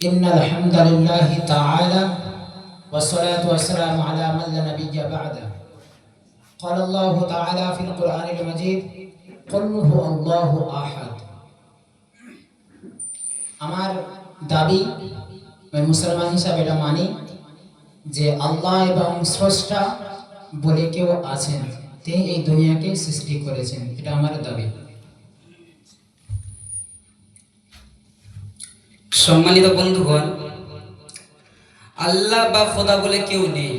إن الحمد لله تعالى والصلاة والسلام على من لا نبي بعده قال الله تعالى في القرآن المجيد قل هو الله أحد আমার দাবি আমি মুসলমান হিসাবে এটা মানি যে আল্লাহ এবং স্রষ্টা বলে কেউ আছেন তিনি এই দুনিয়াকে সৃষ্টি করেছেন এটা আমার দাবি সম্মানিত বন্ধুগণ, আল্লাহ বা খোদা বলে কেউ নেই।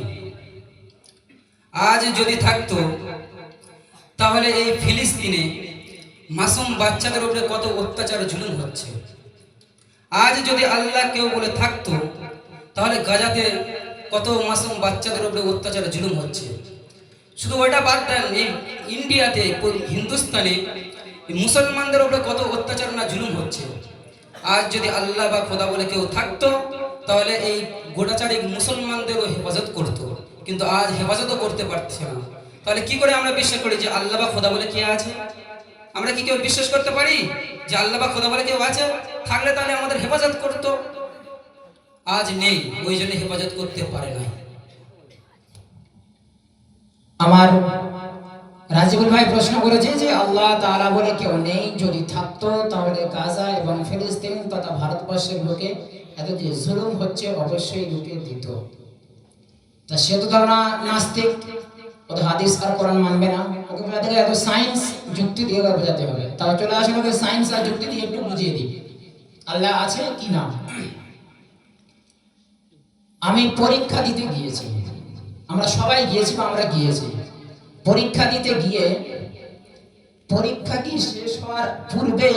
আজ যদি থাকতো, তাহলে এই ফিলিস্তিনে মাসুম বাচ্চাদের উপরে কত অত্যাচার জুলুম হচ্ছে। আজ যদি আল্লাহ কেউ বলে থাকতো, তাহলে গাজাতে কত মাসুম বাচ্চাদের উপরে অত্যাচার জুলুম হচ্ছে। শুধু ওইটা বাদ দেন, এই ইন্ডিয়াতে, হিন্দুস্তানে মুসলমানদের উপরে কত অত্যাচার না জুলুম হচ্ছে। আজ যদি আল্লাহ বা খোদা বলে কেউ থাকতো, তাহলে এই গোটাচারিক মুসলমানদেরও হেফাজত করতো। কিন্তু আজ হেফাজতও করতে পারছে না। তাহলে কি করে আমরা বিশ্বাস করি যে আল্লাহ বা খোদা বলে কে আছে? আমরা কি কেউ বিশ্বাস করতে পারি যে আল্লাহ বা খোদা বলে কেউ আছে? থাকলে তাহলে আমাদের হেফাজত করতো। আজ নেই, ওই জন্য হেফাজত করতে পারে না আমার রাজিবুল ভাই প্রশ্ন করেছে যে আল্লাহ তাআলা বলে কেউ নেই যদি থাকতো তাহলে গাজা এবং ফিলিস্তিন তথা ভারতবর্ষের লোকে এত যে জুলুম হচ্ছে অবশ্যই লুকে দিত। তা সে তো ধারণা নাস্তিক ও হাদিস আর কোরআন মানবে না। ওকে বোঝাতে এত সায়েন্স যুক্তি দিয়ে ওকে বোঝাতে হবে। তাও চলে আসুন ওকে সায়েন্স আর যুক্তি দিয়ে একটু বুঝিয়ে দিই। আল্লাহ আছে কি না? আমি পরীক্ষা দিতে গিয়েছি। আমরা সবাই গিয়েছি বা আমরা গিয়েছি। পরীক্ষা দিতে গিয়ে পরীক্ষা কি শেষ হওয়ার পূর্বে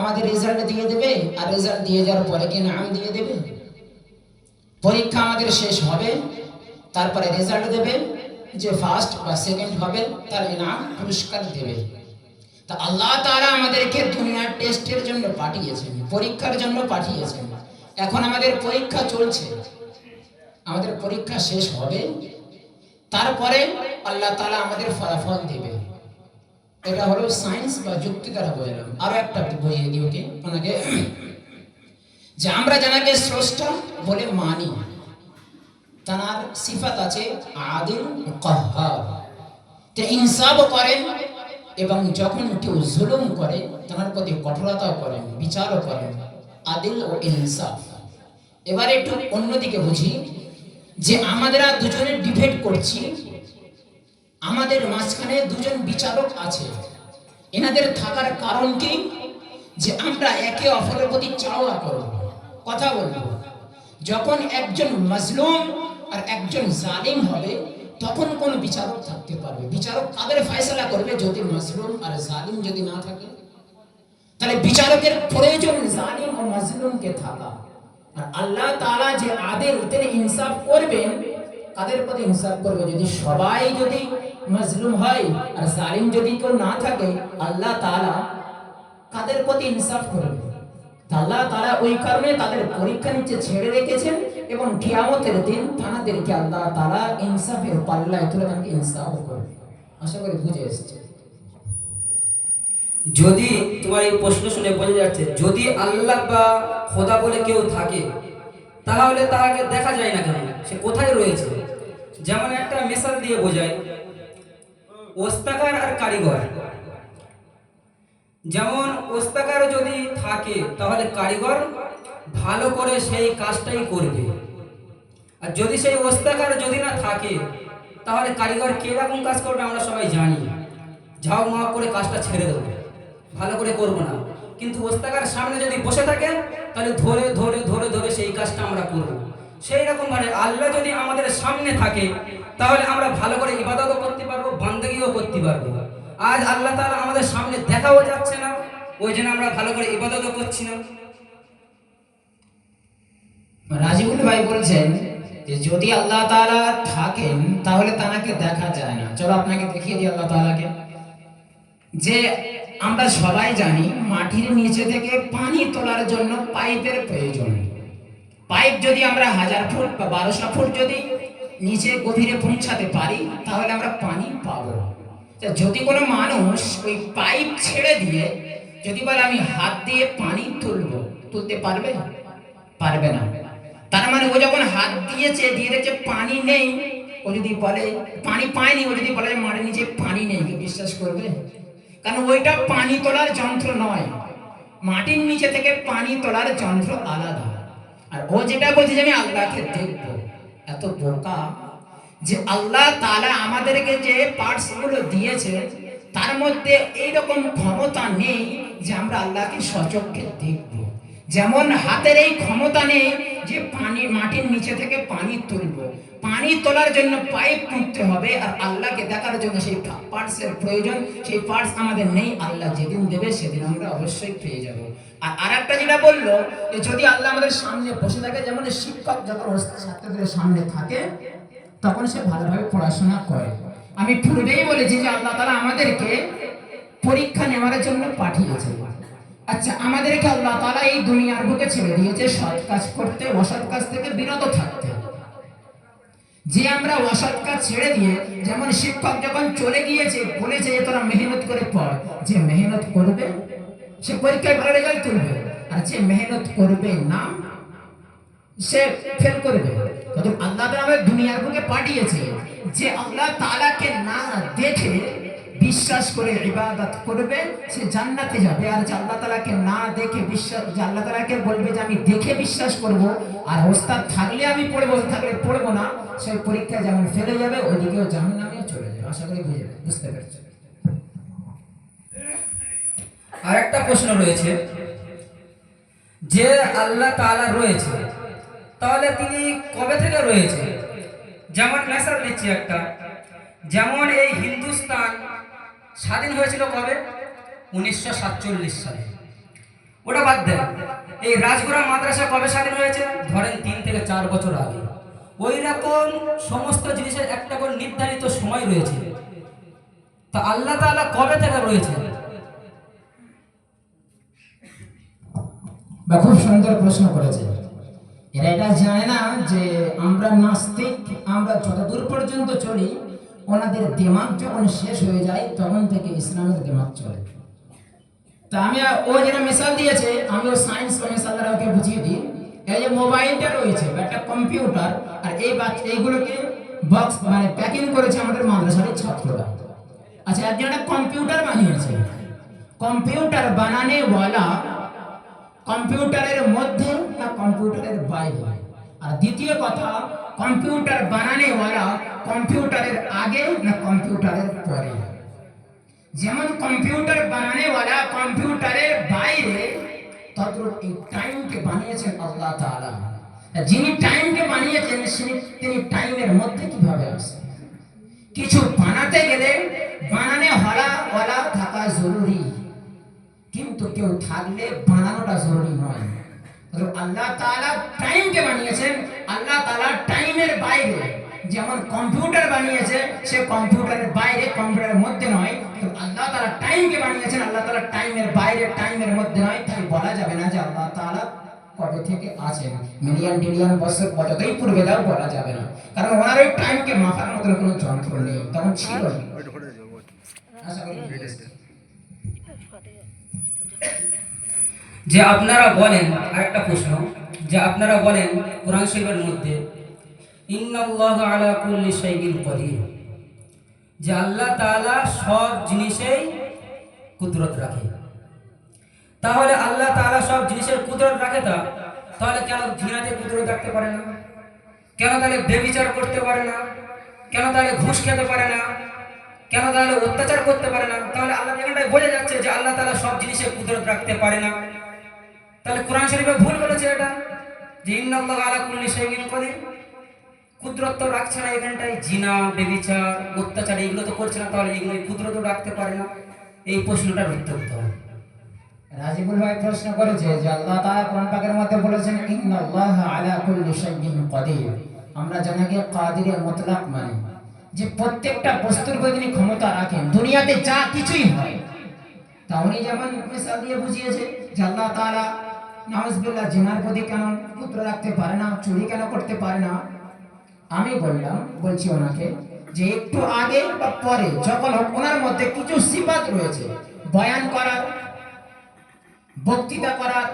আমাদের রেজাল্ট দিয়ে দেবে, আর রেজাল্ট দিয়ে যাওয়ার পরে কি নাম দিয়ে দেবে? পরীক্ষা আমাদের শেষ হবে, তারপরে রেজাল্ট দেবে, যে ফার্স্ট বা সেকেন্ড হবে, তার ইনাম পুরস্কার দেবে। তা আল্লাহ তাআলা আমাদেরকে দুনিয়ার টেস্টের জন্য পাঠিয়েছেন, পরীক্ষার জন্য পাঠিয়েছেন। এখন আমাদের পরীক্ষা চলছে, আমাদের পরীক্ষা শেষ হবে, তারপরে আল্লাহ তালা আমাদের ফলাফল দেবে। এটা হলো সায়েন্স বা যুক্তি দ্বারা বোঝালাম আরও একটা বুঝিয়ে দিই ওকে ওনাকে যে আমরা জানাকে স্রষ্টা বলে মানি তার সিফাত আছে আদিল ও কাহ্হার তে করেন এবং যখন কেউ জুলুম করে তার প্রতি কঠোরতাও করেন, বিচারও করেন, আদিল ও ইনসাফ। এবারে একটু অন্যদিকে বুঝি, যে আমরা দুজনে ডিবেট করছি আমাদের মাঝখানে দুজন বিচারক আছে। এনাদের থাকার কারণ কি? যে আমরা একে অপরের প্রতি চাওয়া করব, কথা বলব। যখন একজন মাজলুম আর একজন জালিম হবে, তখন কোন বিচারক থাকতে পারবে। বিচারক কাদের ফয়সালা করবে যদি মাজলুম আর জালিম যদি না থাকে? তাহলে বিচারকের প্রয়োজন জালিম ও মাজলুমকে থাকা। আর আল্লাহ তাআলা যে আদেল তিনি ইনসাফ করবেন কাদের প্রতি ইনসাফ করবে। যদি সবাই যদি মাজলুম হয় আর জালিম যদি কেউ না থাকে, আল্লাহ তাআলা কাদের প্রতি ইনসাফ করবে আল্লাহ তাআলা ওই কারণে তাদের পরীক্ষা নিচে ছেড়ে রেখেছেন এবং কিয়ামতের দিন তাদেরকে আল্লাহ তাআলা ইনসাফের পাল্লায় তুলে তাদেরকে ইনসাফ করবে আশা করি বুঝে এসেছে। যদি তোমার এই প্রশ্ন শুনে বোঝা যাচ্ছে, যদি আল্লাহ বা খোদা বলে কেউ থাকে, তাহলে তাকে দেখা যায় না কেন? সে কোথায় রয়েছে? যেমন একটা মেশাল দিয়ে বোঝায়, ওস্তাকার আর কারিগর। যেমন ওস্তাকার যদি থাকে, তাহলে কারিগর ভালো করে সেই কাজটাই করবে। আর যদি সেই ওস্তাকার যদি না থাকে, তাহলে কারিগর কীরকম কাজ করবে আমরা সবাই জানি। ঝাও মাও করে কাজটা ছেড়ে দেবো। ভালো করে করব না। কিন্তু ওস্তাকার সামনে যদি বসে থাকে, তাহলে ধরে ধরে ধরে ধরে সেই কাজটা আমরা করব। সেই রকম মানে আল্লাহ যদি আমাদের সামনে থাকে, তাহলে আমরা ভালো করে ইবাদতও করতে পারব, বান্দেগিও করতে পারব। আজ আল্লাহ তাআলা আমাদের সামনে দেখাও যাচ্ছে না, ওই জন্য আমরা ভালো করে ইবাদতও করছি না। রাজিবুল ভাই বলছেন যে, যদি আল্লাহ তাআলা থাকেন, তাহলে তাকে দেখা যায় না। চলো আপনাকে দেখিয়ে দিই আল্লাহ তাআলাকে। যে, আমরা সবাই জানি, মাটির নিচে থেকে পানি তোলার জন্য পাইপের প্রয়োজন। পাইপ যদি আমরা হাজার ফুট বা বারোশো ফুট যদি নিচে গভীরে পৌঁছাতে পারি, তাহলে আমরা পানি পাব। যদি কোনো মানুষ ওই পাইপ ছেড়ে দিয়ে, যদি বলে আমি হাত দিয়ে পানি তুলবো, তুলতে পারবে পারবে না। তার মানে ও যখন হাত দিয়েছে, দিয়ে দেখছে পানি নেই, ও যদি বলে, পানি পায়নি, ও যদি বলে যে মাটির নিচে পানি নেই বিশ্বাস করবে? কারণ ওইটা পানি তোলার যন্ত্র নয়। মাটির নিচে থেকে পানি তোলার যন্ত্র আলাদা। আর ও যেটা বলছে যে আমি আল্লাহকে দেখব, এত বোকা যে আল্লাহ তালা আমাদেরকে যে পার্টসগুলো দিয়েছে, তার মধ্যে এইরকম ক্ষমতা নেই যে আমরা আল্লাহকে সচক্ষে দেখব। যেমন হাতের এই ক্ষমতা নেই যে পানি, মাটির নিচে থেকে পানি তুলব। পানি তোলার জন্য পাইপ পুঁততে হবে আর আল্লাহকে দেখার জন্য সেই পার্টসের প্রয়োজন, সেই পার্টস আমাদের নেই, আল্লাহ যেদিন দেবে সেদিন আমরা অবশ্যই পেয়ে যাব। আর আরেকটা যেটা বলল যে যদি আল্লাহ আমাদের সামনে বসে থাকে, যেমন শিক্ষক যখন ছাত্রদের সামনে থাকে, তখন সে ভালোভাবে পড়াশোনা করে। আমি পূর্বেই বলেছি যে আল্লাহ তারা আমাদেরকে পরীক্ষা নেওয়ার জন্য পাঠিয়েছে আচ্ছা আমাদেরকে আল্লাহ তারা এই দুনিয়ার বুকে ছেড়ে দিয়েছে, সৎ কাজ করতে, অসৎ কাজ থেকে বিরত থাকতে। যে আমরা অসৎ কাজ ছেড়ে দিয়ে যেমন শিক্ষক যখন চলে গিয়েছে, বলেছে যে তোরা মেহনত করে পড়। যে মেহনত করবে, সে পরীক্ষায় ভালো রেজাল্ট তুলবে। আর যে মেহনত করবে না, সে ফেল করবে। তখন আল্লাহ আমাদের দুনিয়ার বুকে পাঠিয়েছে যে আল্লাহ তালাকে না দেখে বিশ্বাস করে ইবাদত করবে, সে জান্নাতে যাবে। আর আল্লাহ তাআলাকে না দেখে বিশ্বাস আল্লাহ তাআলাকে বলবে যে আমি দেখে বিশ্বাস করব, আর ওস্তাদ থাকলে আমি পড়ব থাকলে পড়ব না সেই পরীক্ষায় যেমন ফেলে যাবে, ওইদিকেও জাহান্নামেও চলে যাবে। আশা করি বুঝে বুঝতে পেরেছেন। আর একটা প্রশ্ন রয়েছে। যে আল্লাহ তাআলা রয়েছে, তাহলে তিনি কবে থেকে রয়েছে? যেমন মেসাল দিচ্ছি একটা। যেমন এই হিন্দুস্তান স্বাধীন হয়েছিল কবে? উনিশশো সাতচল্লিশ সালে। ওটা বাদ দেন। এই রাজগোড়া মাদ্রাসা কবে স্বাধীন হয়েছে? ধরেন তিন থেকে চার বছর আগে। ওই রকম সমস্ত জিনিসের একটা করে নির্ধারিত সময় রয়েছে। তা আল্লাহ তাআলা কবে থেকে রয়েছে? বা খুব সুন্দর প্রশ্ন করেছে। এরা এটা জানে না যে আমরা নাস্তিক, আমরা যতদূর পর্যন্ত চলি ওনাদের দিমাগ যখন শেষ হয়ে যায়, তখন থেকে ইসলামের দিমাগ চলে। তা আমি ও যেটা মিসাল দিয়েছে আমি ও সায়েন্স দ্বারা ওকে বুঝিয়ে দিই। এই যে মোবাইলটা রয়েছে, একটা কম্পিউটার আর এই এইগুলোকে বক্স মানে প্যাকিং করেছে আমাদের মাদ্রাসার ছাত্ররা। আচ্ছা একজন একটা কম্পিউটার বানিয়েছে। কম্পিউটার বানানেওয়ালা কম্পিউটারের মধ্যে না কম্পিউটারের বাইরে? আর দ্বিতীয় কথা কম্পিউটার বানানেওয়ালা কম্পিউটারের আগে না কম্পিউটারের পরে? যেমন কম্পিউটার বানানেওয়ালা কম্পিউটারের বাইরে তদ্রুপ টাইমকে বানিয়েছেন আল্লাহ তাআলা। যিনি টাইমকে বানিয়েছেন তিনি- টাইমের মধ্যে কীভাবে আসেন কিছু বানাতে গেলে বানানে হলা ওয়ালা থাকা জরুরি। কিন্তু কেউ থাকলে বানানোটা জরুরি নয়। আল্লাহ তাআলা টাইমকে বানিয়েছেন, আল্লাহ তাআলা টাইমের বাইরে, যেমন কম্পিউটার বানিয়েছে, সে কম্পিউটারের বাইরে, কম্পিউটারের মধ্যে নয়। আল্লাহ তাআলা টাইমকে বানিয়েছেন, আল্লাহ তাআলা টাইমের বাইরে টাইমের মধ্যে নয়। তাই বলা যাবে না যে আল্লাহ তাআলা কবে থেকে আছেন। মিলিয়ন মিলিয়ন বছর যতই পূর্বে যাও, বলা যাবে না। কারণ ওনার ওই টাইমকে মাপার মতো কোনো যন্ত্র নেই, তখন ছিল। যে আপনারা বলেন, আরেকটা প্রশ্ন, যে আপনারা বলেন, কোরআন শরীফের মধ্যে আলা যে আল্লাহ তাআলা সব জিনিসেই কুদরত রাখে। তাহলে আল্লাহ তাআলা সব জিনিসের কুদরত রাখে তা? তাহলে কেন জিনাতে কুদরত রাখতে পারে না? কেন তাহলে বেবিচার করতে পারে না? কেন তাহলে ঘুষ খেতে পারে না? কেন তাহলে অত্যাচার করতে পারে না? তাহলে আল্লাহ এখানটায় বোঝা যাচ্ছে যে আল্লাহ তাআলা সব জিনিসে কুদরত রাখতে পারে না। তাহলে কোরআন শরীফে ভুল বলেছে এটা? যে ইন্নাল্লাহ আলা কুল্লি কদির কুদরত তো রাখছে না এখানটায় জিনা, বেবিচার, অত্যাচার, এগুলো তো করছে না, তাহলে এগুলো কুদরত রাখতে পারে না। এই প্রশ্নটা উত্তর দিতে হবে রাজিবুল ভাই প্রশ্ন করেছে যে আল্লাহ তাআলা কোরআন পাকের মধ্যে বলেছেন, ইন্নাল্লাহ আলা কুল্লি শাইইন কাদির। আমরা জানি যে কাদিরের মুতলাক মানে যে প্রত্যেকটা বস্তুর উপর তিনি ক্ষমতা রাখেন, দুনিয়াতে যা কিছুই হয়। তা উনি যেমন মিসাল দিয়ে বুঝিয়েছে যে আল্লাহ তাআলা নাউজুবিল্লাহ, জিনার প্রতি কেন পুত্র রাখতে পারে না, চুরি কেন করতে পারে না আমি বললাম, বলছি ওনাকে যে একটু আগে বা পরে যখন ওনার মধ্যে কিছু সিফাত রয়েছে, বয়ান করার বক্তৃতা করার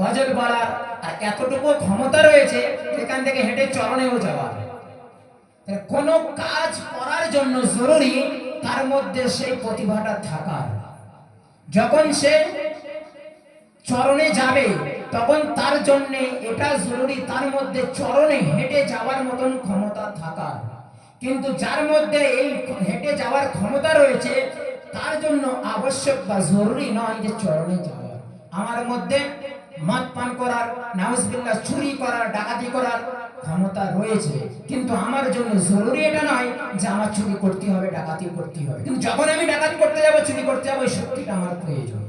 গজল বলার আর এতটুকু ক্ষমতা রয়েছে এখান থেকে হেঁটে চরণেও যাওয়ার কোনো কাজ করার জন্য জরুরি, তার মধ্যে সেই প্রতিভাটা থাকার। যখন সে চরণে যাবে তখন তার জন্য এটা জরুরি, তার মধ্যে চরণে হেঁটে যাওয়ার মতন ক্ষমতা থাকার কিন্তু যার মধ্যে এই হেঁটে যাওয়ার ক্ষমতা রয়েছে, তার জন্য আবশ্যক বা জরুরি নয় যে চরণে যাওয়া। আমার মধ্যে মদ পান করার, নাউজবিল্লাহ, চুরি করার, ডাকাতি করার ক্ষমতা রয়েছে। কিন্তু আমার জন্য জরুরি এটা নয় যে আমার চুরি করতে হবে, ডাকাতি করতে হবে। কিন্তু যখন আমি ডাকাতি করতে যাব, চুরি করতে যাব ওই শক্তিটা আমার প্রয়োজন।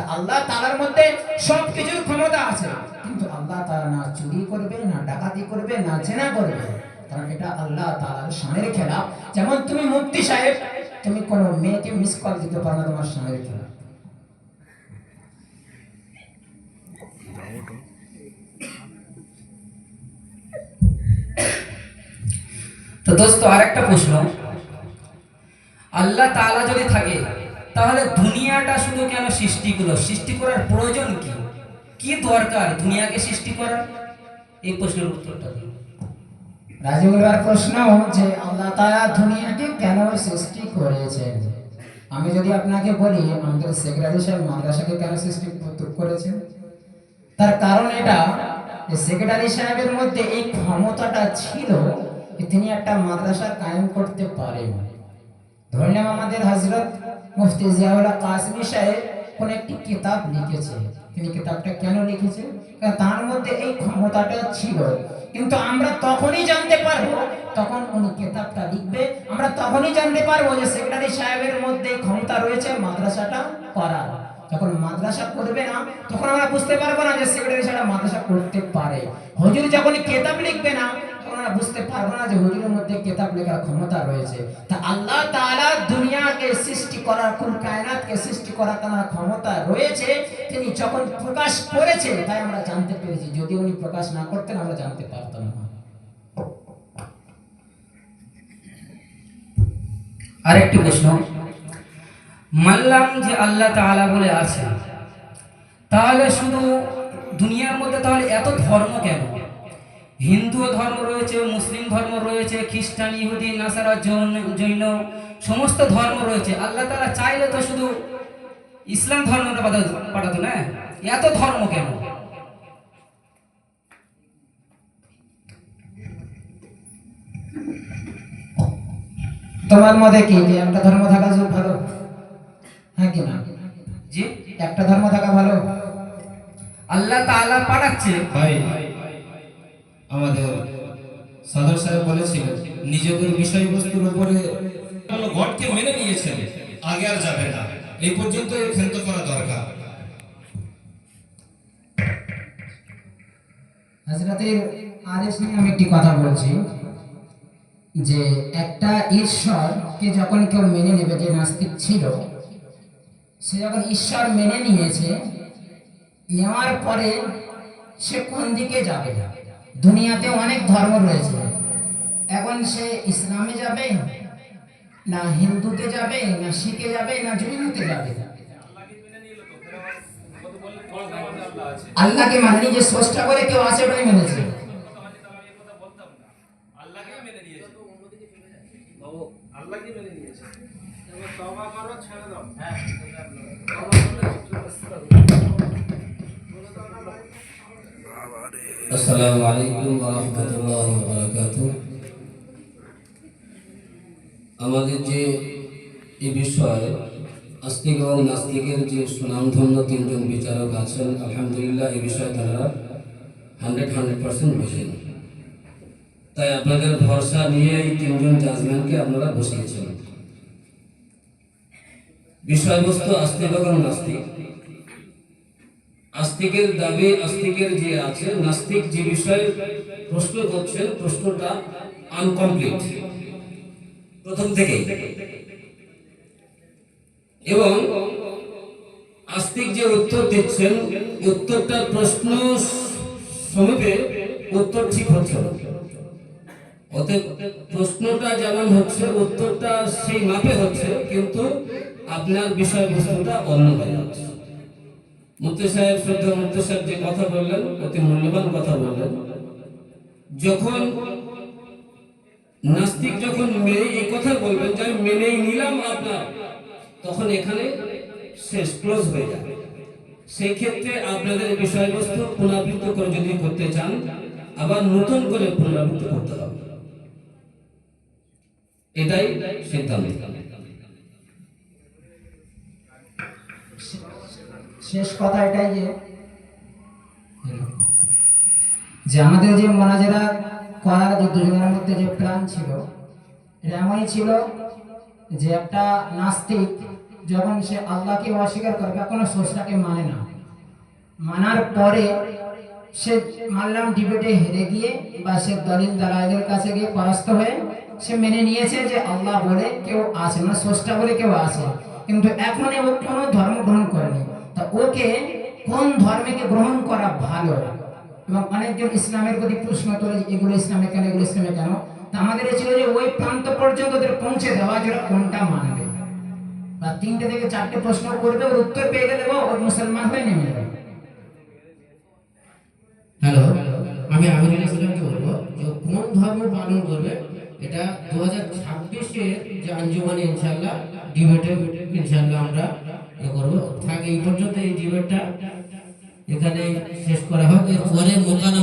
আল্লাহ তালার মধ্যে সব কিছুর ক্ষমতা আছে। কিন্তু আল্লাহ তালা না চুরি করবে, না ডাকাতি করবে, না জেনা করবে। কারণ এটা আল্লাহ তালার স্বামীর খেলা। যেমন তুমি মুক্তি সাহেব, তুমি কোনো মেয়েকে মিস কল দিতে পারো না তোমার স্বামীর খেলা। তো দোস্ত আরেকটা প্রশ্ন। আল্লাহ তাআলা যদি থাকে তাহলে দুনিয়াটা শুধু কেন সৃষ্টি করল? সৃষ্টি করার প্রয়োজন কি? কি দরকার দুনিয়াকে সৃষ্টি করার? এই প্রশ্নের উত্তরটা দিন। রাজিউল্লাহর প্রশ্ন যে আল্লাহ তাআলা দুনিয়াকে কেন সৃষ্টি করেছেন? আমি যদি আপনাকে বলি, আমাদের সেক্রেটারি সাহেব মাদ্রাসাকে কেন সৃষ্টি করেছেন? তার কারণ এটা সেক্রেটারি সাহেবের মধ্যে এই ক্ষমতাটা ছিল তিনি একটা মাদ্রাসা কায়েম করতে পারেন। ধরলাম আমাদের হজরত মুফতি জিয়াউল্লাহ কাসমি সাহেব কোন একটি কিতাব লিখেছে। তিনি কিতাবটা কেন লিখেছেন তার মধ্যে এই ক্ষমতাটা ছিল। কিন্তু আমরা তখনই জানতে পারব, তখন উনি কিতাবটা লিখবে। আমরা তখনই জানতে পারব যে সেক্রেটারি সাহেবের মধ্যে ক্ষমতা রয়েছে মাদ্রাসাটা করার। যখন মাদ্রাসা করবে না, তখন আমরা বুঝতে পারব না যে সেক্রেটারি সাহেব মাদ্রাসা করতে পারে। হুজুর যখন কিতাব লিখবে না আমরা বুঝতে পারব না যে হুজুরের মধ্যে কিতাব লেখার ক্ষমতা রয়েছে। তা আল্লাহ তাআলা দুনিয়াকে সৃষ্টি করার কুল কায়নাতকে সৃষ্টি করার তার ক্ষমতা রয়েছে। তিনি যখন প্রকাশ করেছে তাই আমরা জানতে পেরেছি। যদি উনি প্রকাশ না করতেন, আমরা জানতে পারতাম না। আরেকটি প্রশ্ন। মানলাম যে আল্লাহ তাআলা বলে আছে তাহলে শুধু দুনিয়ার মধ্যে তাহলে এত ধর্ম কেন? হিন্দু ধর্ম রয়েছে মুসলিম ধর্ম রয়েছে খ্রিস্টান ইহুদি নাসারা জৈন জৈন সমস্ত ধর্ম রয়েছে। আল্লাহ তাআলা চাইলে তো শুধু ইসলাম ধর্মটা পাঠাতো না? এত ধর্ম কেন? তোমার মতে কি? যে একটা ধর্ম থাকা যে ভালো? হ্যাঁ কি না? জি? একটা ধর্ম থাকা ভালো? আল্লাহ তাআলা পাঠাচ্ছে। ভাই আমাদের সাদর সাহেব বলেছিলেন নিজেদের বিষয়বস্তুর উপরে কোনো গডকে মেনে নিয়েছেন। আগে আর যাবে না। এই পর্যন্ত ক্ষান্ত করা দরকার। হাজরাতের আদেশ নিয়ে আমি একটি কথা বলছি যে একটা ঈশ্বরকে যখন কেউ মেনে নেবে যে নাস্তিক ছিল সে যখন ঈশ্বর মেনে নিয়েছে নেওয়ার পরে সে কোন দিকে যাবে দুনিয়াতে অনেক ধর্ম রয়েছে। এখন সে ইসলামে যাবে না হিন্দুতে যাবে না শিখে যাবে না জৈনতে যাবে। আল্লাহকে মানেনি যে স্রষ্টা করে কেউ আছে ওটাই মেনেছে। আল্লাহকে মেনে নিয়েছে। আসসালামু আলাইকুম রাহমাতুল্লাহি ওয়া আমাদের যে এই বিষয়ে আস্তিক এবং নাস্তিকের যে সুনামধন্য তিনজন বিচারক আছেন, আলহামদুলিল্লাহ এই বিষয়ে তারা হান্ড্রেড হান্ড্রেড পার্সেন্ট বোঝেন। তাই আপনাদের ভরসা নিয়ে এই তিনজন জাজম্যানকে আপনারা বসিয়েছেন। বিষয়বস্তু আস্তিক এবং নাস্তিক আস্তিকের দাবি, আস্তিকের যে আছে, নাস্তিক যে বিষয়ে প্রশ্ন করছেন প্রশ্নটা আনকমপ্লিট প্রথম থেকেই। এবং আস্তিক যে উত্তর দিচ্ছেন উত্তরটা প্রশ্ন সমীপে উত্তর ঠিক হচ্ছে অতএব প্রশ্নটা যেমন হচ্ছে, উত্তরটা সেই মাপে হচ্ছে, কিন্তু আপনার বিষয়বস্তুটা অন্য হয়ে যাচ্ছে। মুফতি সাহেব শ্রদ্ধা মুফতি সাহেব যে কথা বললেন মূল্যবান কথা বললেন। যখন নাস্তিক যখন মেনে এই বলবেন আমি মেনেই নিলাম আপনার, তখন এখানে শেষ, ক্লোজ হয়ে যাবে। সেই আপনাদের বিষয়বস্তু পুনরাবৃত্ত করে যদি করতে চান, আবার নতুন করে পুনরাবৃত্তি করতে হবে। এটাই সিদ্ধান্ত। শেষ কথা এটাই যে যে আমাদের যে মোনাজারা করার যে দুজনের মধ্যে যে প্ল্যান ছিল, এটা এমনই ছিল যে একটা নাস্তিক যখন সে আল্লাহকে অস্বীকার করবে কোনো স্রষ্টাকে মানে না। মানার পরে সে মানলাম ডিবেটে হেরে গিয়ে বা সে দলিল দালাইদের কাছে গিয়ে পরাস্ত হয়ে সে মেনে নিয়েছে যে আল্লাহ বলে কেউ আছে মানে স্রষ্টা বলে কেউ আছে। কিন্তু এখন ও কোনো ধর্ম গ্রহণ করেনি। তা ওকে কোন ধর্মকে গ্রহণ করা ভালো? এবং অনেকজন ইসলামের প্রতি প্রশ্ন তোলে, এগুলো ইসলামে কেন, এগুলো ইসলামে কেন? তা আমাদের ছিল যে ওই প্রান্ত পর্যন্ত ওদের পৌঁছে দেওয়া যে কোনটা মানবে? বা তিনটে থেকে চারটে প্রশ্ন করবে, ওর উত্তর পেয়ে গেলে ওর মুসলমান হয়ে নেমে যাবে। হ্যালো, আমি আমিরুল ইসলামকে বলব যে কোন ধর্ম পালন করবে, এটা দু হাজার ছাব্বিশের যে আঞ্জুমানে ইনশাল্লাহ ডিবেটে ইনশাল্লাহ আমরা করব। থাকে এই পর্যন্ত এই এখানে শেষ করা হোক এরপরে মোকানা